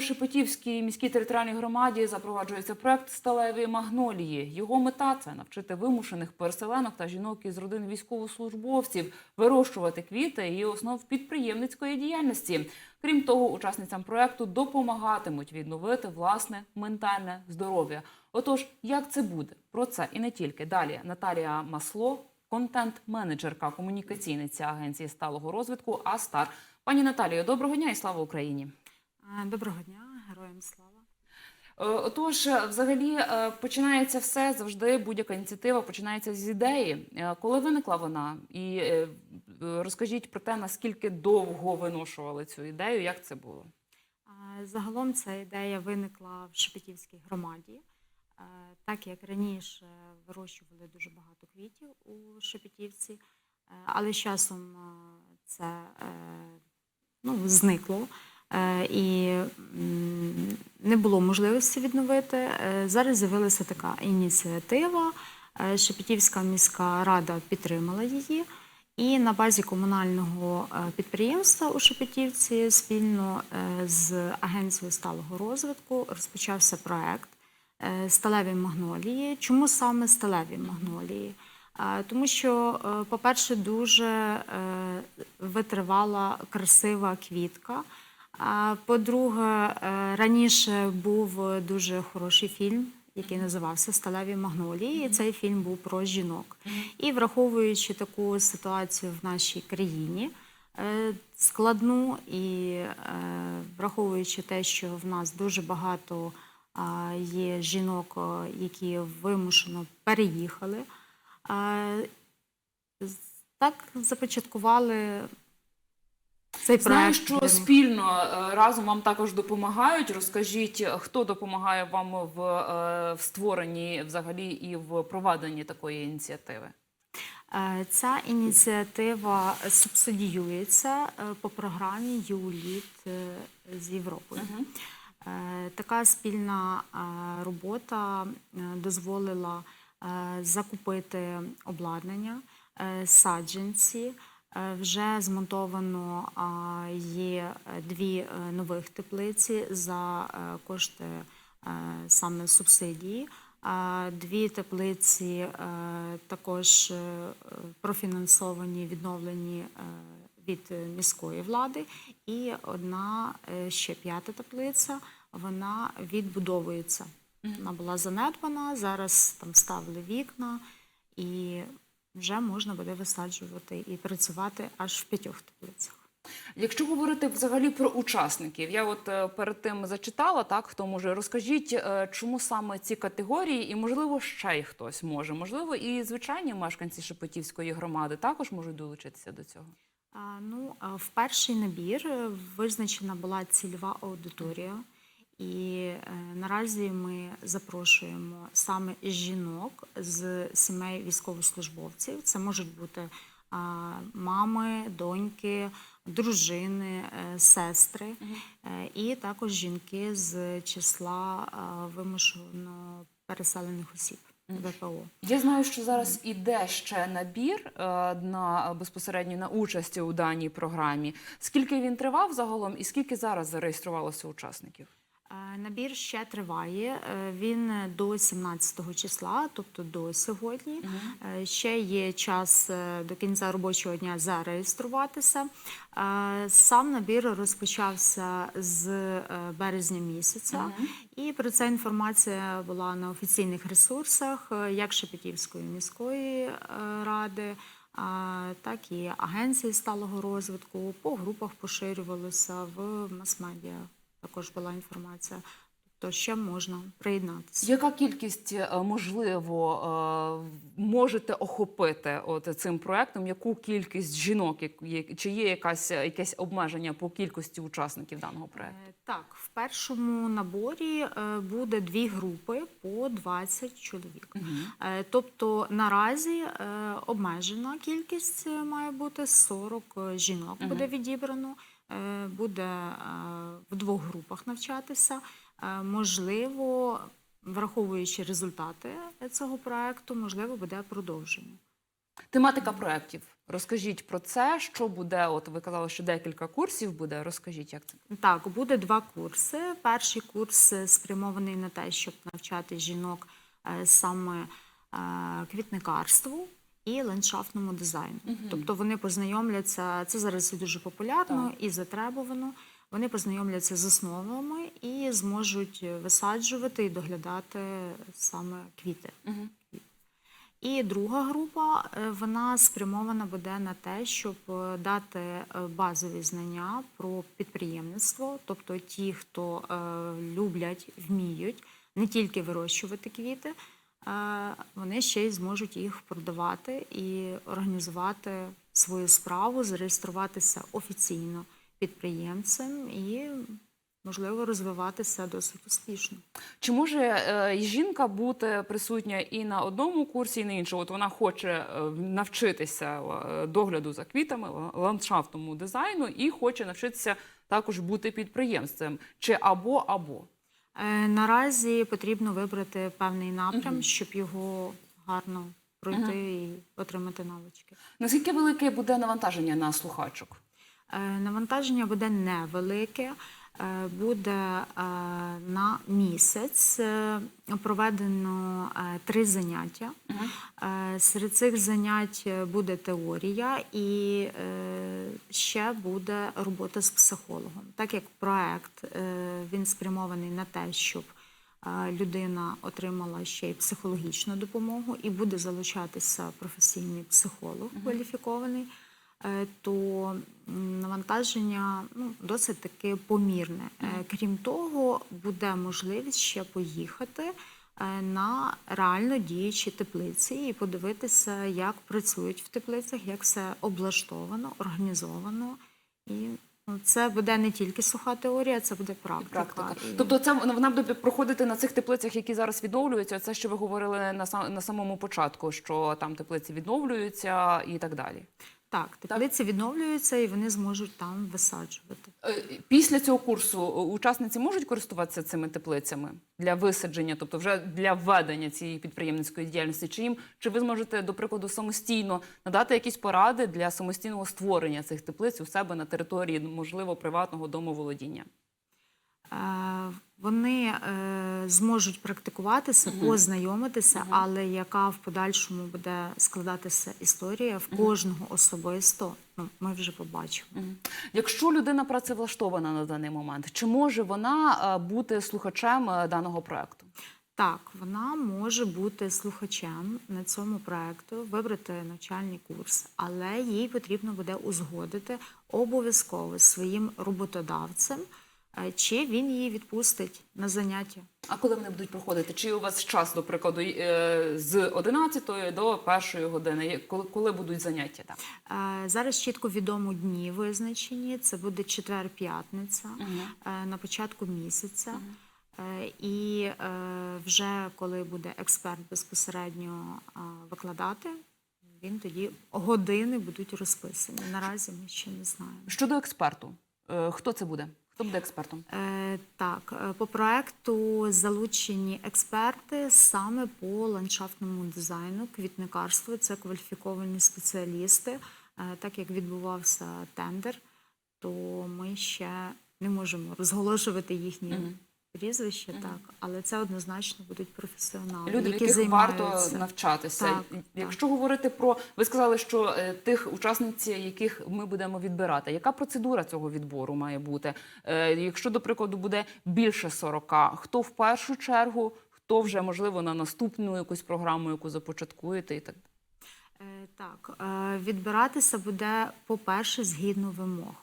Шепетівській міській територіальній громаді запроваджується проект сталеві магнолії. Його мета це навчити вимушених переселенок та жінок із родин військовослужбовців вирощувати квіти і основ підприємницької діяльності. Крім того, учасницям проекту допомагатимуть відновити власне ментальне здоров'я. Отож, як це буде? Про це і не тільки далі. Наталія Масло, контент-менеджерка, комунікаційниця агенції сталого розвитку Астар. Пані Наталію, доброго дня і слава Україні. Е, Доброго дня, героям слава. Е, Отож, взагалі е, починається все завжди. Будь-яка ініціатива починається з ідеї. Коли виникла вона, і розкажіть про те, наскільки довго виношували цю ідею, як це було? Загалом ця ідея виникла в Шепетівській громаді, так як раніше вирощували дуже багато квітів у Шепетівці, але з часом це ну, зникло. Е, І не було можливості відновити. Е, Зараз з'явилася така ініціатива. Е, Шепетівська міська рада підтримала її. І на базі комунального підприємства у Шепетівці спільно з агенцією сталого розвитку розпочався проект сталеві магнолії. Чому саме сталеві магнолії? Тому що, по-перше, дуже витривала красива квітка. А по-друге, е, раніше був дуже хороший фільм, який називався Сталеві магнолії. І цей фільм був про жінок. І враховуючи таку ситуацію в нашій країні е, складну, і е, враховуючи те, що в нас дуже багато є жінок, які вимушено переїхали, так започаткували цей Знаю, що спільно е, разом вам також допомагають. Розкажіть, хто допомагає вам в, е, в створенні взагалі і в проведенні такої ініціативи? Е, Ця ініціатива субсидіюється по програмі ЮЛІТ з Європою. Е, Така спільна робота дозволила закупити обладнання, саджанці. Е, Вже змонтовано є е, дві е, нових теплиці за кошти саме субсидії. Дві теплиці також профінансовані, відновлені від міської влади, і одна ще п'ята теплиця, вона відбудовується. Вона була занедбана, зараз там ставили вікна, і вже можна буде висаджувати і працювати аж в п'ятьох теплицях. Якщо говорити взагалі про учасників, я от е, перед тим зачитала так, хто може розкажіть, е, чому саме ці категорії, і можливо ще й хтось може, можливо, і звичайні мешканці Шепетівської громади також можуть долучитися до цього. Ну, в перший набір е, визначена була цільова аудиторія, і е, наразі ми запрошуємо саме жінок з сімей військовослужбовців. Це можуть бути мами, доньки, дружини, е, сестри, е, і також жінки з числа вимушено переселених осіб ВПО. Я знаю, що зараз іде ще набір е, на безпосередньо на участь у даній програмі. Скільки він тривав загалом, і скільки зараз зареєструвалося учасників? Е, Набір ще триває. Е, Він до 17 числа, тобто до сьогодні. Е, Ще є час до кінця робочого дня зареєструватися. Сам набір розпочався з березня місяця, і про це інформація була на офіційних ресурсах, як Шепетівської міської ради. Так і агенції сталого розвитку по групах поширювалося в мас-медіа також була інформація. Тобто ще можна приєднатися. Яка кількість е, можливо е, можете охопити от цим проектом? Яку кількість жінок чи є якась якесь обмеження по кількості учасників даного проекту? Е, Так, в першому наборі буде дві групи по 20 чоловік. Е, Тобто наразі обмежена кількість має бути 40 жінок буде відібрано. Е, Буде е, в двох групах навчатися. Е, Можливо, враховуючи результати цього проекту, можливо, буде продовження. Тематика проєктів Розкажіть про це, що буде. От ви казали, що декілька курсів буде. Розкажіть, як це Так, буде два курси. Перший курс спрямований на те, щоб навчати жінок саме квітникарству і ландшафтному дизайну. Тобто вони познайомляться, це зараз дуже популярно і затребувано. Вони познайомляться з основами і зможуть висаджувати і доглядати саме квіти. І друга група е, вона спрямована буде на те, щоб е, дати е, базові знання про підприємництво, тобто ті, хто люблять, вміють не тільки вирощувати квіти, вони ще й зможуть їх продавати і організувати свою справу, зареєструватися офіційно підприємцем і, можливо, розвиватися досить успішно. Чи може е, жінка бути присутня і на одному курсі, і на іншому? От вона хоче е, навчитися е, догляду за квітами, ла- ландшафтному дизайну, і хоче навчитися також бути підприємцем. Чи або або Наразі потрібно вибрати певний напрям, щоб його гарно пройти і отримати навички. наскільки велике буде навантаження на слухачок? Е, Навантаження буде невелике, е, буде е, на місяць. Е, Проведено е, три заняття. Е, Серед цих занять е, буде теорія і е, ще буде робота з психологом. Так як проект е, він спрямований на те, щоб е, людина отримала ще й психологічну допомогу і буде залучатися професійний психолог кваліфікований, е, то навантаження ну, досить таки помірне. Е, Крім того, буде можливість ще поїхати е, на реально діючі теплиці і подивитися, як працюють в теплицях, як все облаштовано, організовано. І ну, це буде не тільки суха теорія, це буде практика. Практика. І- Тобто, це вона вона буде проходити на цих теплицях, які зараз відновлюються. Це що ви говорили на сам на самому початку, що там теплиці відновлюються і так далі. Так, теплиці відновлюються і вони зможуть там висаджувати. Е, Після цього курсу е, учасниці можуть користуватися цими теплицями для висадження, тобто вже для введення цієї підприємницької діяльності. Чи їм чи ви зможете, до прикладу, самостійно надати якісь поради для самостійного створення цих теплиць у себе на території, можливо, приватного домоволодіння? Е, Вони е, зможуть практикуватися, познайомитися, але яка в подальшому буде складатися історія в кожного особисто, ну, ми вже побачимо. Якщо людина працевлаштована на даний момент, чи може вона е, бути слухачем даного проекту? Так, вона може бути слухачем на цьому проекту, вибрати навчальний курс, але їй потрібно буде узгодити обов'язково своїм роботодавцем, чи він її відпустить на заняття. А коли вони будуть проходити? Чи у вас час, до прикладу, е, з 11 до 1 години? Коли, будуть заняття? Так? Е, Зараз чітко відомо дні визначені. Це буде четвер-п'ятниця е, на початку місяця. Е, І е, вже коли буде експерт безпосередньо е, викладати, він тоді години будуть розписані. Наразі ми ще не знаємо. Щодо експерту, е, хто це буде? Хто буде експертом? Е, Так, е, по проекту залучені експерти саме по ландшафтному дизайну, квітникарству. Це кваліфіковані спеціалісти. Е, Так як відбувався тендер, то ми ще не можемо розголошувати їхні прізвища, так, але це однозначно будуть професіонали, Люди, які яких займаються. варто навчатися. Так, Якщо говорити про ви сказали, що е, тих учасниць, яких ми будемо відбирати, яка процедура цього відбору має бути? Е, Якщо, до прикладу, буде більше 40, хто в першу чергу, хто вже можливо на наступну якусь програму, яку започаткуєте, і так Е, Так, е, відбиратися буде, по-перше, згідно вимог.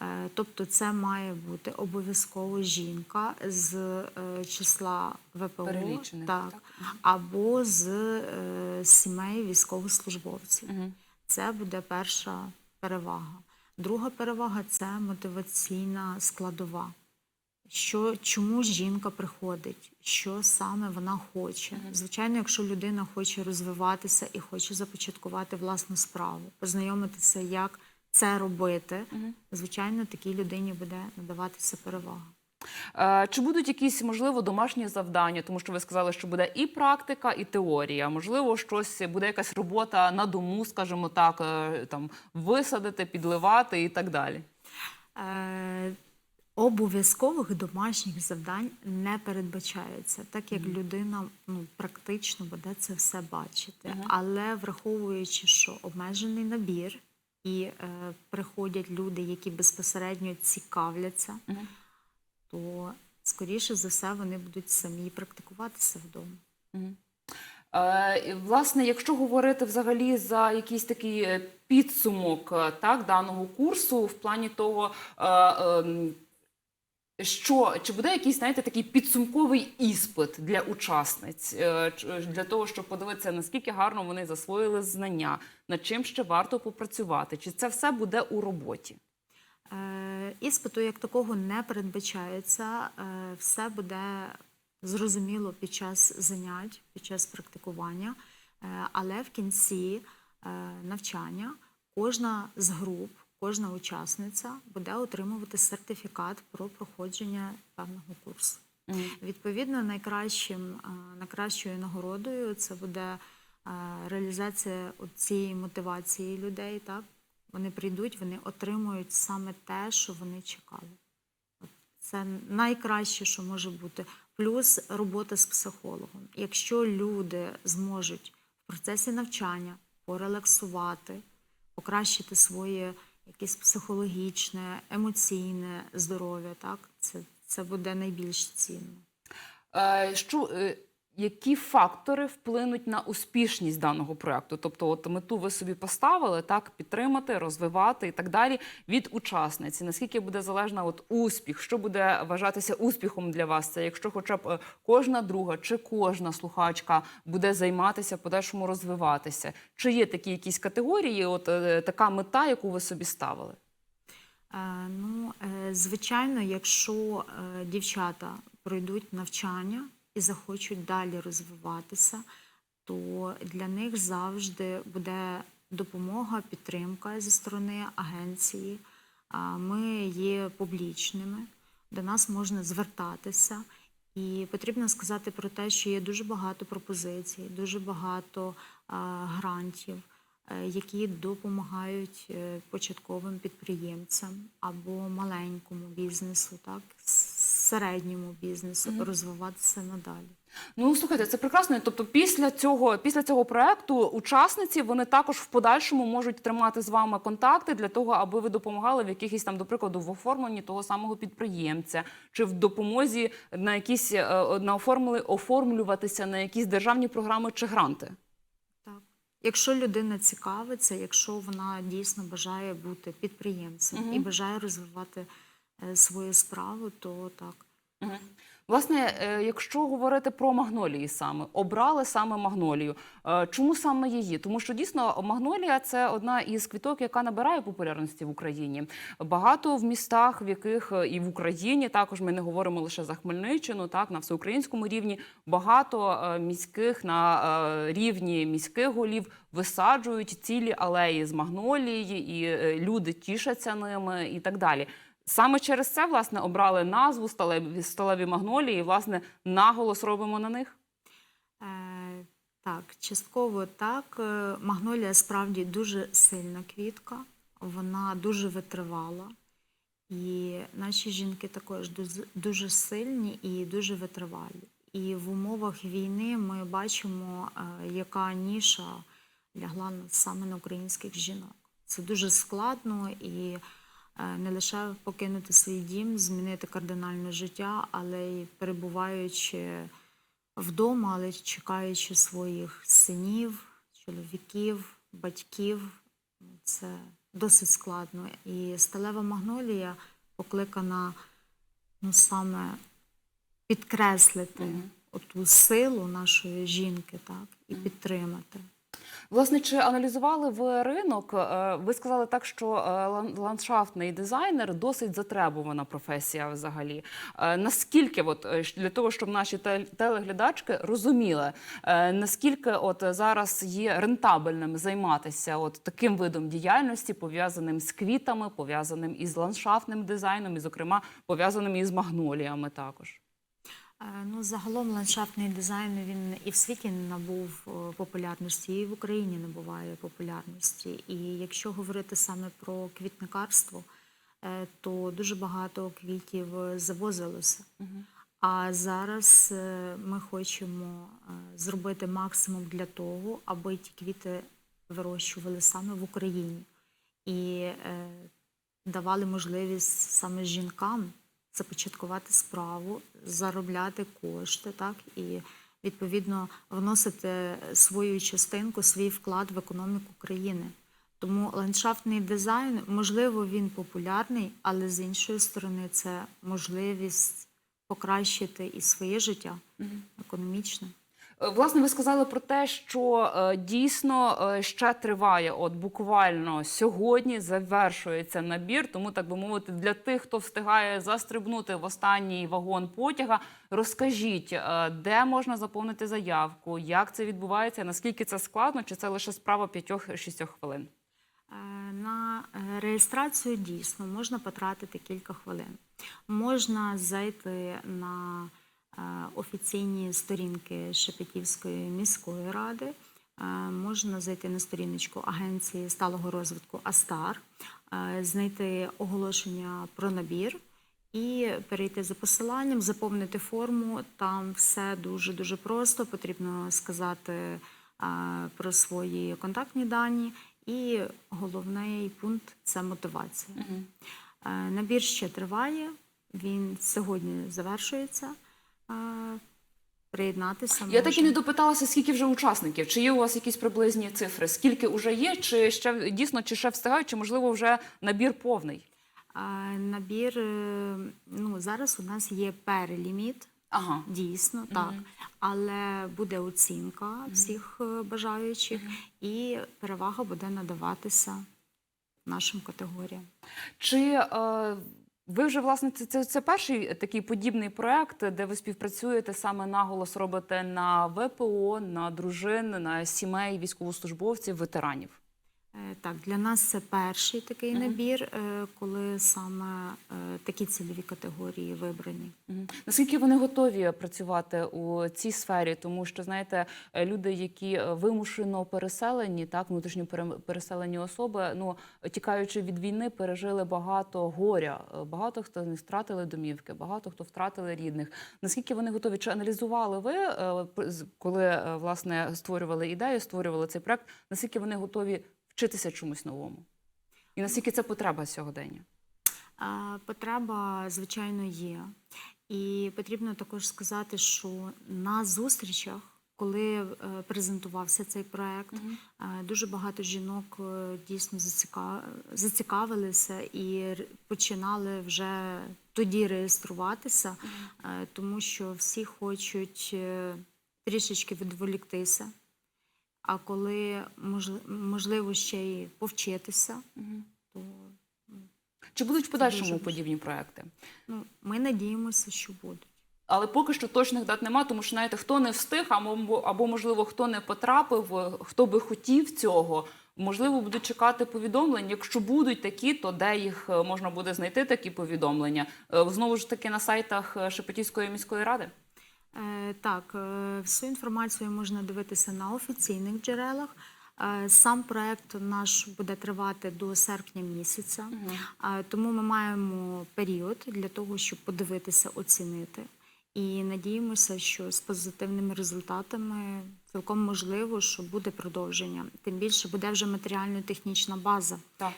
Е, Тобто це має бути обов'язково жінка з е, числа ВПО Перелічених, так, так. або з е, сімей військовослужбовців. Мгм. Це буде перша перевага. Друга перевага це мотиваційна складова. Що, чому жінка приходить, що саме вона хоче. Звичайно, якщо людина хоче розвиватися і хоче започаткувати власну справу, познайомитися, як це робити, звичайно, такій людині буде надаватися перевага. Е, Чи будуть якісь можливо домашні завдання? Тому що ви сказали, що буде і практика, і теорія. Можливо, щось буде якась робота на дому, скажімо так, е, там висадити, підливати і так далі. Е, Обов'язкових домашніх завдань не передбачається, так як людина ну, практично буде це все бачити. Мгм. Але враховуючи, що обмежений набір і е, приходять люди, які безпосередньо цікавляться, Мгм. то скоріше за все вони будуть самі практикуватися вдома. Е, Власне, якщо говорити взагалі за якийсь такий е, підсумок так, даного курсу, в плані того, е, ем, що чи буде якийсь, знаєте, такий підсумковий іспит для учасниць, е, для того, щоб подивитися, наскільки гарно вони засвоїли знання, над чим ще варто попрацювати, чи це все буде у роботі? Е, Іспиту як такого не передбачається. Е, Все буде зрозуміло під час занять, під час практикування. Е, Але в кінці е, навчання кожна з груп, кожна учасниця буде отримувати сертифікат про проходження певного курсу. Мгм. Відповідно, найкращим, е, найкращою нагородою це буде е, реалізація цієї мотивації людей. Так? Вони прийдуть, вони отримують саме те, що вони чекали. Це найкраще, що може бути. Плюс робота з психологом. Якщо люди зможуть в процесі навчання порелаксувати, покращити своє якесь психологічне, емоційне здоров'я, так? це, це буде найбільш цінно. Е, Що, е, які фактори вплинуть на успішність даного проекту? Тобто, от мету ви собі поставили так, підтримати, розвивати і так далі від учасниці. Наскільки буде залежна от успіх? Що буде вважатися успіхом для вас? Це якщо, хоча б е, кожна друга чи кожна слухачка буде займатися подальшому розвиватися? Чи є такі якісь категорії? От е, така мета, яку ви собі ставили? Е, Ну, звичайно, якщо дівчата пройдуть навчання і захочуть далі розвиватися, то для них завжди буде допомога, підтримка зі сторони агенції. Ми є публічними, до нас можна звертатися. І потрібно сказати про те, що є дуже багато пропозицій, дуже багато грантів, е, які допомагають е, початковим підприємцям або маленькому бізнесу, так середньому бізнесу Мгм. розвиватися надалі. Ну слухайте, це прекрасно. Тобто, після цього, після цього проекту учасниці вони також в подальшому можуть тримати з вами контакти для того, аби ви допомагали в якихось там, до прикладу, в оформленні того самого підприємця, чи в допомозі на якісь е, на оформили оформлюватися на якісь державні програми чи гранти. Так. Якщо людина цікавиться, якщо вона дійсно бажає бути підприємцем Мгм. і бажає розвивати свою справу, то так. Мгм. Власне, е, якщо говорити про магнолії саме, обрали саме магнолію. Е, Чому саме її? Тому що дійсно магнолія це одна із квіток, яка набирає популярності в Україні. Багато в містах, в яких е, і в Україні також ми не говоримо лише за Хмельниччину, так на всеукраїнському рівні багато е, міських на е, рівні міських голів висаджують цілі алеї з магнолії, і е, люди тішаться ними і так далі. Саме через це власне обрали назву сталеві, сталеві магнолії. І, власне, наголос робимо на них. Е, так, частково так. Е, Магнолія справді дуже сильна квітка, вона дуже витривала. І наші жінки також дуже, сильні і дуже витривалі. І в умовах війни ми бачимо, е, яка ніша лягла саме на українських жінок. Це дуже складно і не лише покинути свій дім, змінити кардинальне життя, але й перебуваючи вдома, але чекаючи своїх синів, чоловіків, батьків. Це досить складно. І сталева магнолія покликана ну, саме підкреслити Мгм. оту силу нашої жінки, так, і Мгм. підтримати. Власне, чи аналізували ви ринок? Е, Ви сказали так, що е, ландшафтний дизайнер досить затребувана професія взагалі. Е, Наскільки, от для того, щоб наші те- телеглядачки розуміли, наскільки от зараз є рентабельним займатися от таким видом діяльності, пов'язаним з квітами, пов'язаним із ландшафтним дизайном, і, зокрема, пов'язаним із магноліями також. Ну, загалом ландшафтний дизайн він і в світі набув е, популярності, і в Україні набуває популярності. І якщо говорити саме про квітникарство, е, то дуже багато квітів завозилося. А зараз е, ми хочемо е, зробити максимум для того, аби ті квіти вирощували саме в Україні і давали можливість саме жінкам започаткувати справу, заробляти кошти, так і відповідно вносити свою частинку, свій вклад в економіку країни. Тому ландшафтний дизайн, можливо, він популярний, але з іншої сторони, це можливість покращити і своє життя економічне. Е, Власне, ви сказали про те, що е, дійсно е, ще триває. От буквально сьогодні завершується набір. Тому, так би мовити, для тих, хто встигає застрибнути в останній вагон потяга, розкажіть, де можна заповнити заявку, як це відбувається, наскільки це складно, чи це лише справа 5-6 хвилин? На реєстрацію дійсно можна потратити кілька хвилин. Можна зайти на офіційні сторінки Шепетівської міської ради, можна зайти на сторіночку Агенції сталого розвитку Астар, знайти оголошення про набір. І перейти за посиланням, заповнити форму. Там все дуже дуже просто. Потрібно сказати про свої контактні дані. І головний пункт це мотивація. Е, Набір ще триває. Він сьогодні завершується. Приєднатися Я так і не допиталася, скільки вже учасників. Чи є у вас якісь приблизні цифри? Скільки вже є, чи ще дійсно чи ще встигають, чи можливо вже набір повний? Набір е, ну зараз у нас є переліміт. Ага. Дійсно, так. Але буде оцінка всіх е, бажаючих, і перевага буде надаватися нашим категоріям. Чи е, ви вже власне це, це, це перший такий подібний проект, де ви співпрацюєте саме наголос робите на ВПО, на дружин, на сімей військовослужбовців, ветеранів? Е, Так, для нас це перший такий набір, е, коли саме е, такі цільові категорії вибрані. Мгм. Наскільки вони готові працювати у цій сфері? Тому що знаєте, люди, які вимушено переселені, так внутрішньо переселені особи, ну тікаючи від війни, пережили багато горя. Багато хто них втратили домівки, багато хто втратили рідних. Наскільки вони готові? Чи аналізували ви, коли власне створювали ідею, створювали цей проект? Наскільки вони готові вчитися чомусь новому? І наскільки це потреба сьогодення? Потреба, звичайно, є. І потрібно також сказати, що на зустрічах, коли е, презентувався цей проект, е, дуже багато жінок е, дійсно зацікавилися і починали вже тоді реєструватися, е, тому що всі хочуть трішечки відволіктися. А коли мож- можливо ще й повчитися, то Чи будуть в подальшому подібні проекти? Ну, ми надіємося, що будуть. Але поки що точних дат нема, тому що знаєте, хто не встиг, або, можливо хто не потрапив, е, хто би хотів цього. Можливо, будуть чекати повідомлень. Якщо будуть такі, то де їх е, можна буде знайти такі повідомлення? Е, Знову ж таки на сайтах Шепетівської міської ради. Е, так, е, всю інформацію можна дивитися на офіційних джерелах. Е, Сам проект наш буде тривати до серпня місяця, Е, тому ми маємо період для того, щоб подивитися, оцінити. І надіємося, що з позитивними результатами цілком можливо, що буде продовження. Тим більше буде вже матеріально-технічна база. Так.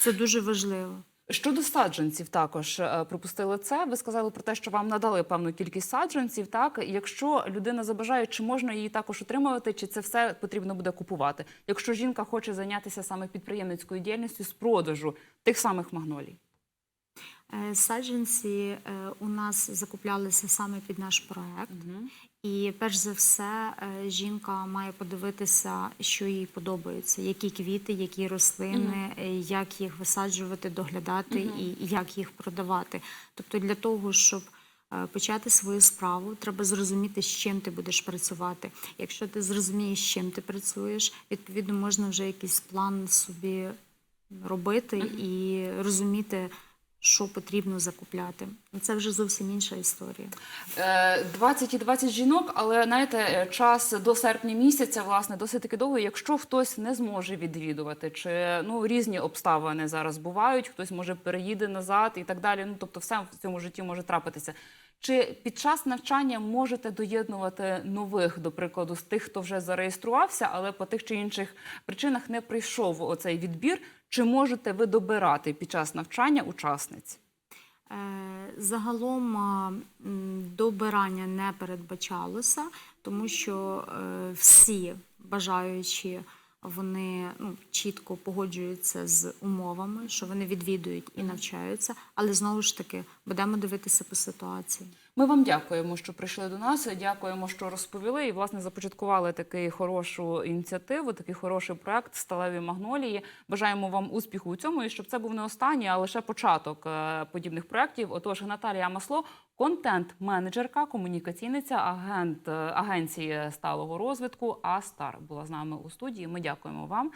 Це дуже важливо. Щодо саджанців, також е, пропустили це. Ви сказали про те, що вам надали певну кількість саджанців. Так, якщо людина забажає, чи можна її також отримувати, чи це все потрібно буде купувати? Якщо жінка хоче зайнятися саме підприємницькою діяльністю з продажу тих самих магнолій. Е, Саджанці е, у нас закуплялися саме під наш проект. І перш за все, е, жінка має подивитися, що їй подобається, які квіти, які рослини, е, як їх висаджувати, доглядати і як їх продавати. Тобто, для того, щоб е, почати свою справу, треба зрозуміти, з чим ти будеш працювати. Якщо ти зрозумієш, з чим ти працюєш, відповідно можна вже якийсь план собі робити і розуміти, що потрібно закупляти. Це вже зовсім інша історія. Е, 20 і 20 жінок, але знаєте, е, час до серпня місяця, власне, досить таки довго. Якщо хтось не зможе відвідувати, чи ну різні обставини зараз бувають, хтось може переїде назад і так далі. Ну тобто, все в цьому житті може трапитися. Чи під час навчання можете доєднувати нових, до прикладу, з тих, хто вже зареєструвався, але по тих чи інших причинах не прийшов оцей відбір? Чи можете ви добирати під час навчання учасниць? Е, Загалом добирання не передбачалося, тому що е, всі бажаючі вони ну, чітко погоджуються з умовами, що вони відвідують і навчаються, але знову ж таки будемо дивитися по ситуації. Ми вам дякуємо, що прийшли до нас. Дякуємо, що розповіли і власне започаткували таку хорошу ініціативу, такий хороший проект сталеві магнолії. Бажаємо вам успіху у цьому і щоб це був не останній, а лише початок е, подібних проєктів. Отож, Наталія Масло, контент-менеджерка, комунікаційниця, агент е, агенції сталого розвитку Астар була з нами у студії. Ми дякуємо вам